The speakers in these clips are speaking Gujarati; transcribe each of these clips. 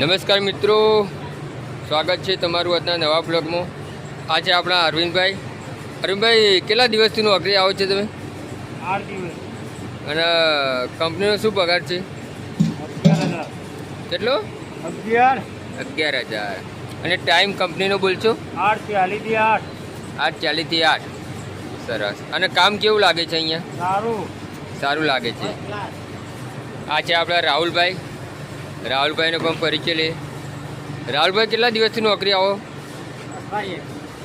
નમસ્કાર મિત્રો. સ્વાગત છે તમારું આજના નવા બ્લોગમાં. આ છે આપણા અરવિંદભાઈ. અરવિંદભાઈ કેટલા દિવસથી નોકરી આવો છો તમે? આઠ દિવસ. અને કંપનીનો શું પગાર છે? કેટલો? અગિયાર. અગિયાર હજાર. અને ટાઈમ કંપનીનો બોલશો આઠ ચાલીસથી આઠ. આઠ ચાલીસથી આઠ. સરસ. અને કામ કેવું લાગે છે અહીંયા? સારું. સારું લાગે છે. આ છે આપણા રાહુલભાઈ. રાહુલભાઈનો પણ પરિચય લે. રાહુલભાઈ કેટલા દિવસથી નોકરી આવો?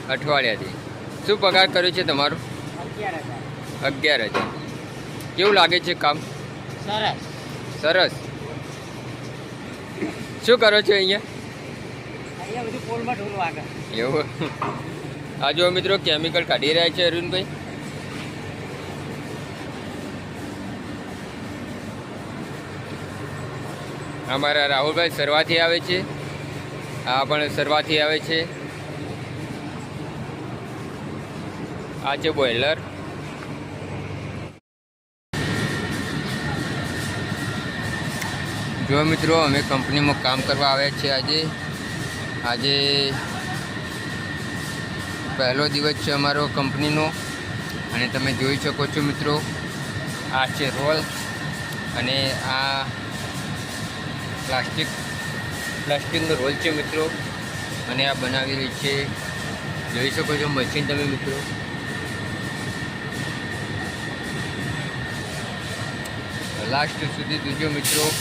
અઠવાડિયાથી. શું પગાર કર્યો છે તમારો? અગિયાર હજાર. કેવું લાગે છે કામ? સરસ. સરસ. શું કરો છો અહીંયા? એવું. આ જો મિત્રો કેમિકલ કાઢી રહ્યા છે અરવિંદભાઈ અમારા રાહુલભાઈ સરવાથી આવે છે. આ પણ સરવાથી આવે છે. આ છે બોઇલર જો મિત્રો, અમે કંપનીમાં કામ કરવા આવ્યા છીએ આજે. આજે પહેલો દિવસ છે અમારો કંપનીનો. અને તમે જોઈ શકો છો મિત્રો, આ છે રોલ. અને આ પ્લાસ્ટિક પ્લાસ્ટિકનો રોલ છે મિત્રો. અને આ બનાવી રહી છે. જોઈ શકો છો મશીન તમે મિત્રો. લાસ્ટ સુધી જોજો મિત્રો.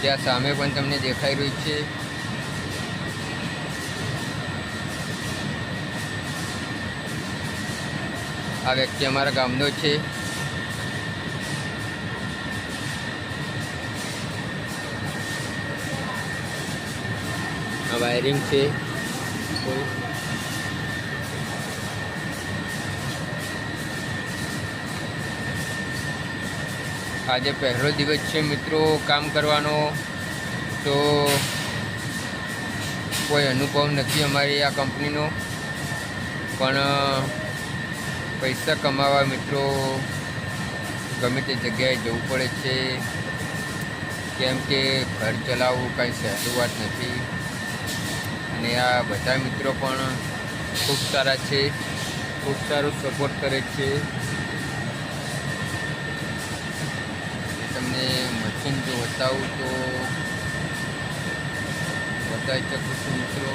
ત્યાં સામે પણ તમને દેખાઈ રહ્યું છે. આ વ્યક્તિ અમારા ગામનો છે. વાયરિંગ છે. આજે પહેલો દિવસ છે મિત્રો કામ કરવાનો. તો કોઈ અનુભવ નથી અમારી આ કંપનીનો. પણ પૈસા કમાવા મિત્રો ગમે તે જગ્યાએ જવું પડે છે. કેમ કે ઘર ચલાવવું કાંઈ સહેલું વાત નથી. અને આ બધા મિત્રો પણ ખૂબ સારા છે. ખૂબ સારું સપોર્ટ કરે છે. તમને મશીન જો બતાવું તો બતાવી શકું છું મિત્રો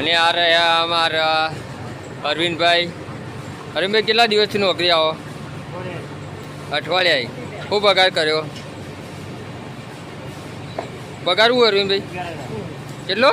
અને આ રહ્યા અમારા અરવિંદભાઈ. અરવિંદભાઈ, કેટલા દિવસથી નોકરી આવો? અઠવાડિયા ખૂબ પગાર કર્યો? પગાર હું અરવિંદભાઈ? કેટલો?